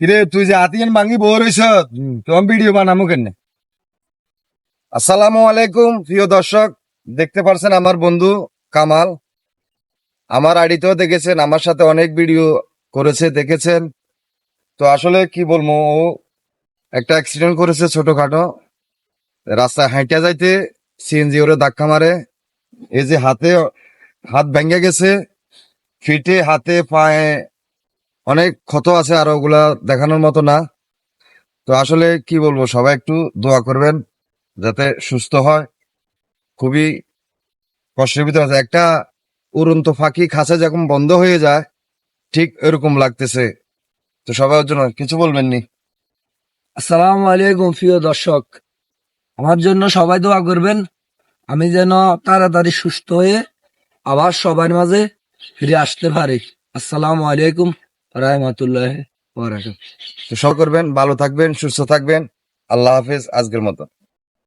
কিরে, তুই যে হাতিয়ান ভাঙি বই রইছ তোমার ভিডিও বানামু কেন আসসালামু আলাইকুম, প্রিয় দর্শক। দেখতে পারছেন আমার বন্ধু কামাল। আমার আইডিতেও দেখেছেন, আমার সাথে অনেক ভিডিও করেছে, দেখেছেন। তো আসলে কি বলব, ও একটা অ্যাক্সিডেন্ট করেছে ছোটখাটো। রাস্তায় হাঁটা যাইতে সিএনজি ওরে ধাক্কা মারে। এই যে হাতে হাত ভেঙে গেছে, ফিটে হাতে পায়ে অনেক ক্ষত আছে আর ওগুলা দেখানোর মতো না। তো আসলে কি বলব, সবাই একটু দোয়া করবেন যাতে সুস্থ হয়। খুবই কষ্টের ভিতরে আছে। একটা উড়ন্ত ফাঁকি খাঁচা যখন বন্ধ হয়ে যায়, ঠিক এরকম লাগতেছে। তো সবার জন্য কিছু বলবেন নি আসসালামু আলাইকুম, প্রিয় দর্শক। আমার জন্য সবাই দোয়া করবেন। আমি যেন তাড়াতাড়ি সুস্থ হয়ে আবার সবার মাঝে ফিরে আসতে পারি। আসসালামু আলাইকুম। রহমতুল্লাহ তো সব করবেন ভালো থাকবেন সুস্থ থাকবেন। আল্লাহ হাফেজ আজকের মতো।